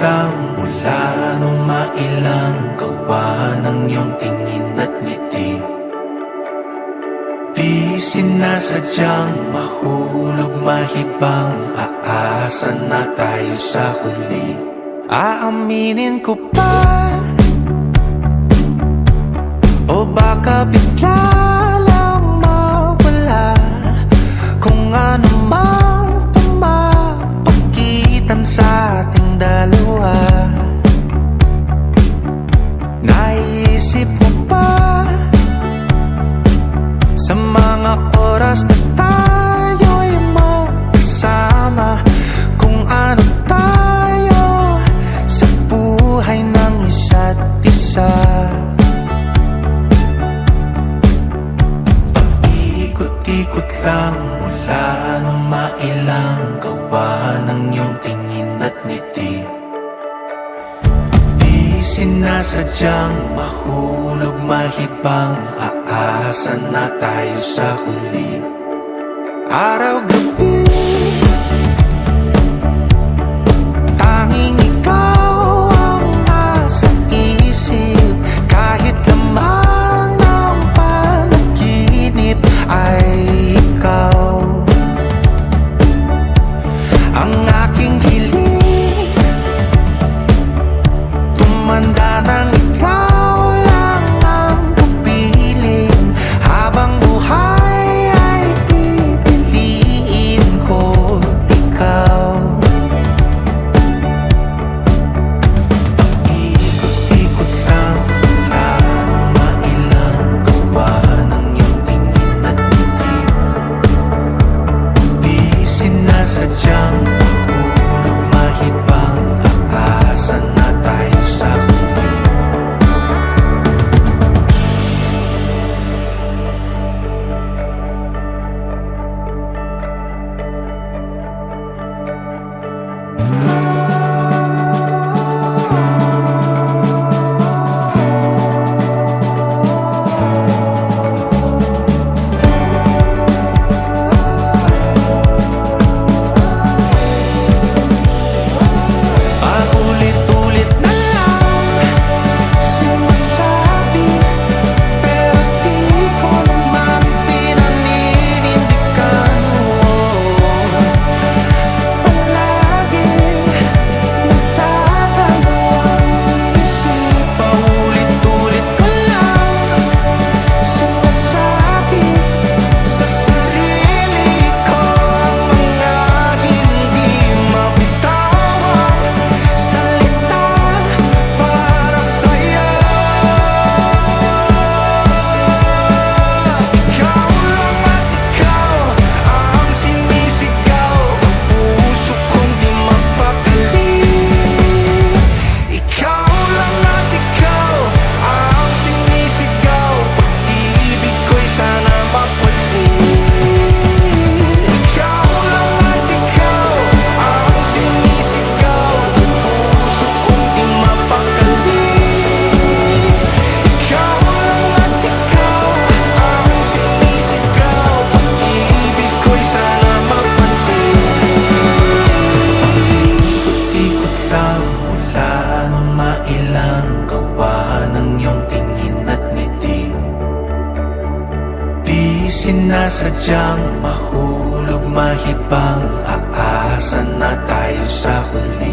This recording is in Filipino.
lang mula nung mailang gawa ng iyong tingin at ngiti. Di sinasadyang mahulog mahibang Aasa na tayo sa huli. Aaminin ko pa O baka bigla oras na tayo'y Kung ano tayo Sa buhay ng isa't isa. Paikot-ikot lang mula nung mailang ng iyong tingin at ngiti. Di sinasadyang mahulog mahibang Aasa na tayo sa huli? Araw-gabi mailang gawa ng iyong tingin at ngiti. Di sinasadyang mahulog mahibang Aasa na tayo sa huli